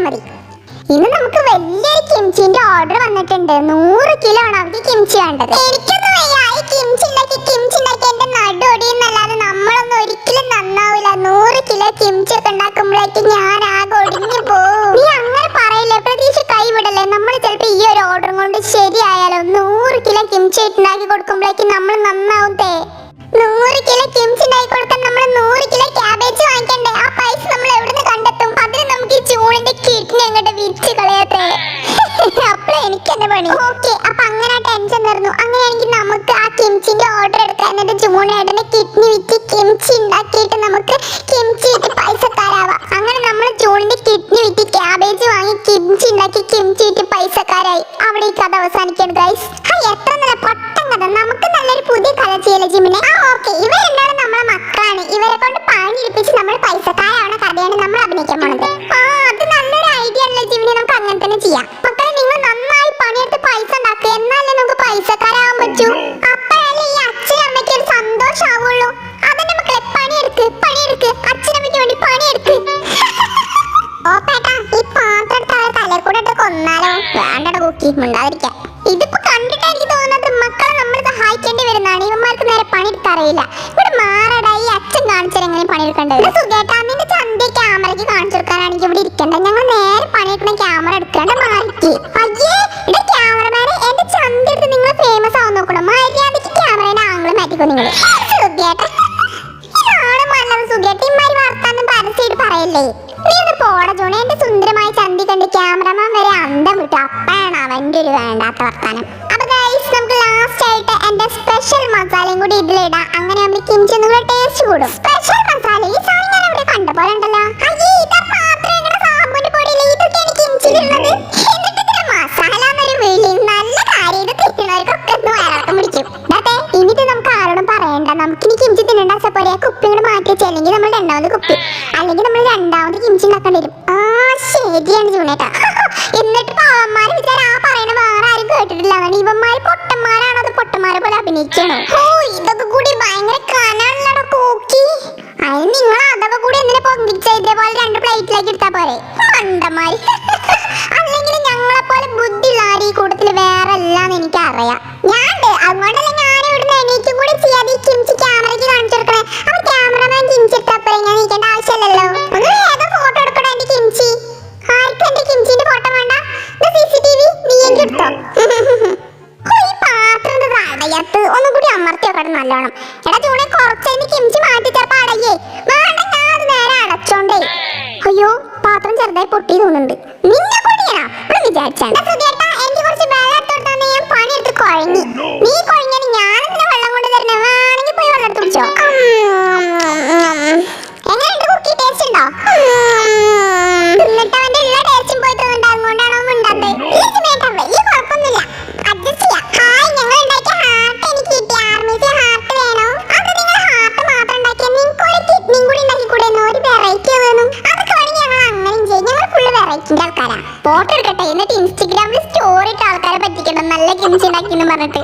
കിട്ടിയാൽ മതി. ഇന്ന് നമുക്ക് വലിയൊരു കിംചിന്റെ ഓർഡർ വന്നിട്ടുണ്ട്. നൂറ് കിലോ ആണ് അവർക്ക് കിംച്ചി വേണ്ടത്. എനിക്കൊന്നും വയ്യ. നന്നാവില്ല കിലോ ഞാൻ ആകെ നീ പറയില്ല? ഈ ഒരു ഓർഡർ കൊണ്ട് ശരിയായാലോ? നൂറ് കിലോ കിംച്ചി ഉണ്ടാക്കി നമ്മൾ നന്നാവും കിലോ കിംച്ചി പുതിയ കഥ ചെയ്യല ജിമിനെ. ആ ഓക്കെ. ഇവരെന്താണ് നമ്മളെ മക്കളാണ്. ഇവരെ കൊണ്ട് പണി നമ്മൾ പൈസക്കാരാവണ കഥയാണ് നമ്മൾ അഭിനയിക്കാൻ പോണത്. ആ അത് നല്ലൊരു ഐഡിയ അല്ലേ ജിമിനെ. നമുക്ക് അങ്ങനെ തന്നെ ചെയ്യാം. മക്കളെ നിങ്ങൾ നന്നായി പണിയെടുത്ത് പൈസ ഉണ്ടാക്കുക. എന്നാലേ നമുക്ക് പൈസക്കാരാവാൻ പറ്റൂ. അപ്പോഴല്ലേ ഈ അച്ഛനും അമ്മയ്ക്ക് ഒരു സന്തോഷമാവുള്ളൂ അതന്നെ മക്കളെ പണിയെടുക്ക് പണിയെടുക്ക്. അച്ഛനമ്മയ്ക്ക് വേണ്ടി പണിയെടുക്ക്. ഓ പേട്ടാ ഈ പാത്രം എടുത്ത് തലയിൽ കൂടെ ഇട്ട് കൊന്നാലോ? വേണ്ടട കുക്കി മിണ്ടാതിരിക്കാം. ഇതിപ്പോ പണിയെടുത്തറിയില്ല ഇവിടെ മാറടാ ഈ അച്ഛൻ കാണിച്ചാൽ എങ്ങനെ പണിയെടുക്കേണ്ടത് സുഖേട്ടാ നിന്റെ ചന്തി ക്യാമറയ്ക്ക് കാണിച്ചു കൊടുക്കാനാണെങ്കിൽ ഇവിടെ ഇരിക്കേണ്ടത് ഞങ്ങൾ നേരെ പണിയെടുക്കുന്ന ക്യാമറ എടുക്കാണ്ട് മാറ്റി അയ്യേ ഇവിടെ ക്യാമറമാനെ എന്റെ ചന്തി എടുത്ത് നിങ്ങൾ ഫേമസ് ആവാൻ നോക്കണം? മര്യാദയ്ക്ക് ക്യാമറയുടെ ആംഗിൾ മാറ്റിക്കോ നിങ്ങൾ സുഖേട്ടാ ഇതാണ് മല്ലത് സുഖേട്ട. ഇമ്മാരി വർത്താനം പരസ്യമായിട്ട് പറയല്ലേ? നീ ഒന്ന് പോട ജോണി. എന്റെ സുന്ദരമായ ചന്തി കണ്ട് ക്യാമറമാൻ വരെ അന്തം വിട്ടു. അപ്പഴാണ് അവന്റെ ഒരു വേണ്ടാത്ത വർത്താനം. ആയിട്ട് എന്റെ സ്പെഷ്യൽ മസാലയും കൂടി ഇതിലിടാം. അങ്ങനെ നമ്മൾ കിംചി ഒന്നുകൂടെ ടേസ്റ്റ് കൂടും. സ്പെഷ്യൽ മസാല ഈ സാധനം ഞാൻ അവിടെ കണ്ട പോലെ ഉണ്ടല്ലോ അയ്യേ എന്നിട്ട് മസാല നല്ല ഇത് ഒന്ന് നമുക്ക് പറയണ്ട. മാറ്റി നമ്മൾ കുപ്പി. അല്ലെങ്കിൽ നമ്മൾ ആ ശരിയാണ് എന്നിട്ട് ആ പറയണ വേറെ ആരും കേട്ടിട്ടില്ല. അതാണ് ഇവന്മാര് അഭിനയിക്കണോ ഓ ഇതൊക്കെ കോക്കി നിങ്ങൾ കൂടി രണ്ട് പ്ലേറ്റിലേക്ക് എടുത്താ പോരെ. ബുദ്ധിയുള്ള ആരും ഈ വേറെ അല്ലാന്ന് എനിക്ക് അറിയാം ഞാൻ വയ്യാത്ത ഒന്നും കൂടി അമർത്തി വെക്കണം നല്ലോണം. എടാ ജൂണെ കുറച്ചതിന് കിംച്ചി മാറ്റി ചെറുപ്പം അടയേ വേണ്ട ഞാൻ അത് നേരെ അടച്ചോണ്ടേ. അയ്യോ പാത്രം ചെറുതായി പൊട്ടി തോന്നുന്നുണ്ട്. നിന്നെ കുടിയാ ഇവിടെ വിചാരിച്ചാണ് എനിക്ക് കുറച്ച് വെള്ളം എടുത്തോട്ടാന്ന് ഞാൻ പണിയെടുത്ത് കുഴങ്ങി. നീ കുഴഞ്ഞാൽ ഞാൻ വെള്ളം കൊണ്ട് തരണേ വേണമെങ്കിൽ പോയി വെള്ളം എടുത്ത് കുടിച്ചോ. ഫോട്ടോ എടുക്കട്ടെ? എന്നിട്ട് ഇൻസ്റ്റഗ്രാമിൽ സ്റ്റോറി ഇട്ട് ആൾക്കാരെ പറ്റിക്കണം. നല്ല കിംസ് എന്ന് പറഞ്ഞിട്ട്.